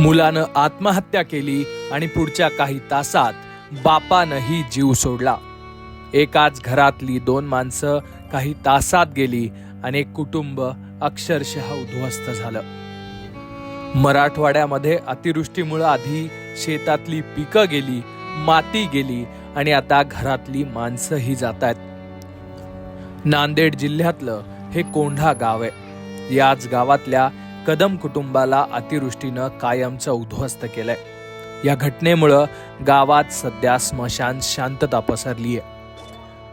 मुलानं आत्महत्या केली आणि पुढच्या काही तासात बापानंही जीव सोडला. एकाच घरातली दोन माणसं काही तासात गेली आणि एक कुटुंब अक्षरशः उद्ध्वस्त झालं. मराठवाड्यामध्ये अतिवृष्टीमुळे आधी शेतातली पिकं गेली माती गेली आणि आता घरातली माणसंही जात आहेत नांदेड जिल्ह्यातलं हे कोंढा गाव आहे. याच गावातल्या कदम कुटुंबाला अतिवृष्टीनं कायमचं उद्ध्वस्त केलंय. या घटनेमुळं गावात सध्या स्मशान शांतता पसरली आहे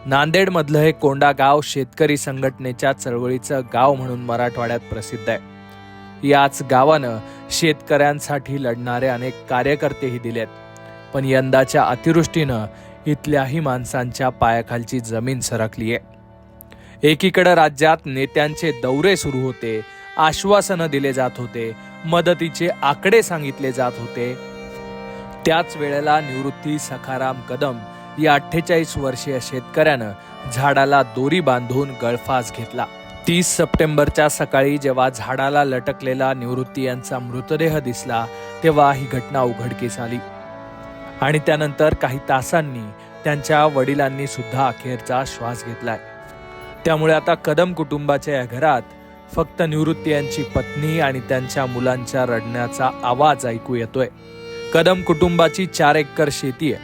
नांदेडमधलं हे कोंडा गाव शेतकरी संघटनेच्या चळवळीचं गाव म्हणून मराठवाड्यात प्रसिद्ध आहे. याच गावानं शेतकऱ्यांसाठी लढणारे अनेक कार्यकर्तेही दिलेत. पण यंदाच्या अतिवृष्टीनं इथल्याही माणसांच्या पायाखालची जमीन सरकली आहे एकीकडे राज्यात नेत्यांचे दौरे सुरू होते आश्वासनं दिले जात होते मदतीचे आकडे सांगितले जात होते. त्याच वेळेला निवृत्ती सखाराम कदम या अठ्ठेचाळीस वर्षीय शेतकऱ्यानं झाडाला दोरी बांधून गळफास घेतला. तीस सप्टेंबरच्या सकाळी जेव्हा झाडाला लटकलेला निवृत्ती यांचा मृतदेह दिसला तेव्हा ही घटना उघडकीस आली. आणि त्यानंतर काही तासांनी त्यांच्या वडिलांनी सुद्धा अखेरचा श्वास घेतलाय. त्यामुळे आता कदम कुटुंबाच्या या घरात फक्त निवृत्ती यांची पत्नी आणि त्यांच्या मुलांच्या रडण्याचा आवाज ऐकू येतोय. कदम कुटुंबाची चार एकर शेती आहे.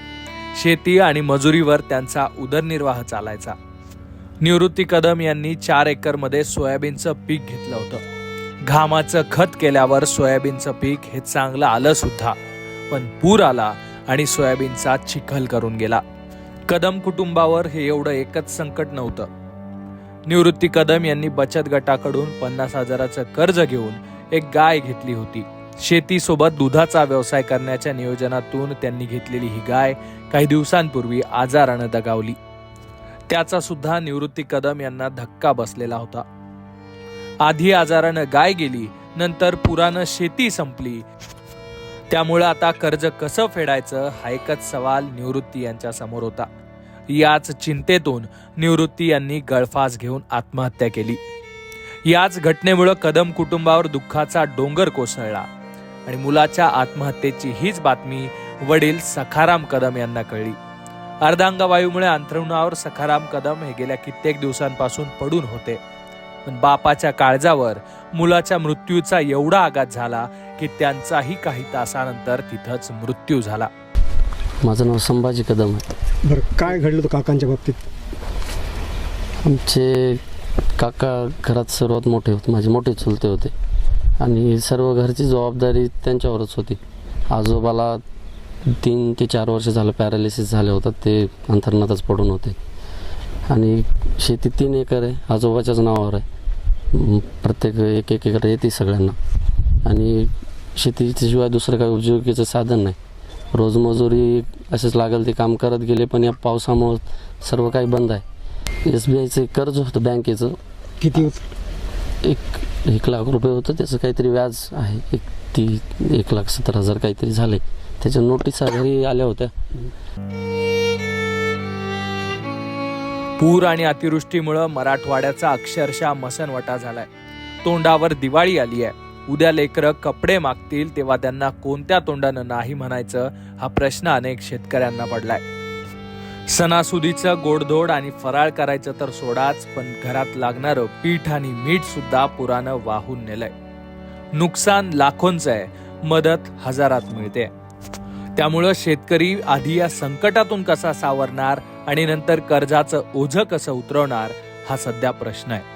शेती आणि मजुरीवर त्यांचा उदरनिर्वाह चालायचा. निवृत्ती कदम यांनी चार एकरमध्ये सोयाबीनचं पीक घेतलं होतं. घामाचं खत केल्यावर सोयाबीनचं पीक हे चांगलं आलं सुद्धा पण पूर आला आणि सोयाबीनचा चिखल करून गेला. कदम कुटुंबावर हे एवढं एकच संकट नव्हतं. निवृत्ती कदम यांनी बचत गटाकडून पन्नास हजाराचं कर्ज घेऊन एक गाय घेतली होती. शेतीसोबत दुधाचा व्यवसाय करण्याच्या नियोजनातून त्यांनी घेतलेली ही गाय काही दिवसांपूर्वी आजारानं दगावली. त्याचा सुद्धा निवृत्ती कदम यांना धक्का बसलेला होता. आधी आजारानं गाय गेली नंतर पुरानं शेती संपली. त्यामुळे आता कर्ज कसं फेडायचं हा एकच सवाल निवृत्ती यांच्या समोर होता. याच चिंतेतून निवृत्ती यांनी गळफास घेऊन आत्महत्या केली. याच घटनेमुळं कदम कुटुंबावर दुःखाचा डोंगर कोसळला. आणि मुलाच्या आत्महत्येची हीच बातमी वडील सखाराम कदम यांना कळली. अर्धांगवायूमुळे अंथरुणावर सखाराम कदम हे गेल्या कित्येक दिवसांपासून पडून होते. पण बापाच्या काळजावर मुलाच्या मृत्यूचा एवढा आघात झाला की त्यांचाही काही तासानंतर तिथंच मृत्यू झाला. माझं नाव संभाजी कदम आहे. बरं काय घडलं होतं काकांच्या बाबतीत? आमचे काका घरात सर्वात मोठे होते माझे मोठे चुलते होते. आणि सर्व घरची जबाबदारी त्यांच्यावरच होती. आजोबाला तीन ते चार वर्ष झालं पॅरालिसिस झाले होतं ते अंथरणातच पडून होते. आणि शेती तीन एकर आहे आजोबाच्याच नावावर आहे. प्रत्येक एक एक एकर येते सगळ्यांना. आणि शेतीशिवाय दुसरं काही उपजीविकेचं साधन नाही. रोजमजुरी असेच लागेल ते काम करत गेले पण या पावसामुळं सर्व काही बंद आहे. एस बी आयचं कर्ज होतं बँकेचं. किती होत? एक एक लाख रुपये होतं त्याचं काहीतरी व्याज आहे. एक ती एक लाख सत्तर हजार काहीतरी झाले त्याच्या नोटिसा घरी आल्या होत्या. पूर आणि अतिवृष्टीमुळं मराठवाड्याचा अक्षरशः मसनवटा झालाय. तोंडावर दिवाळी आली आहे उद्या लेकरं कपडे मागतील तेव्हा त्यांना कोणत्या तोंडानं नाही म्हणायचं हा प्रश्न अनेक शेतकऱ्यांना पडलाय. सणासुदीचं गोडधोड आणि फराळ करायचं तर सोडाच पण घरात लागणारं पीठ आणि मीठ सुद्धा पुरानं वाहून नेलंय. नुकसान लाखोंचं आहे मदत हजारात मिळते. त्यामुळं शेतकरी आधी या संकटातून कसा सावरणार आणि नंतर कर्जाचं ओझं कसं उतरवणार हा सध्या प्रश्न आहे.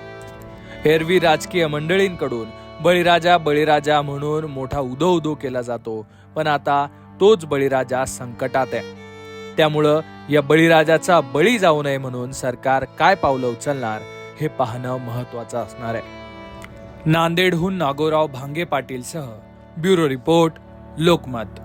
एरवी राजकीय मंडळींकडून बळीराजा बळीराजा म्हणून मोठा उदो उदो केला जातो. पण आता तोच बळीराजा संकटात आहे. त्यामुळं या बळीराजाचा बळी जाऊ नये म्हणून सरकार काय पावलं उचलणार हे पाहणं महत्वाचं असणार आहे. नांदेडहून नागोराव भांगे पाटीलसह ब्युरो रिपोर्ट लोकमत.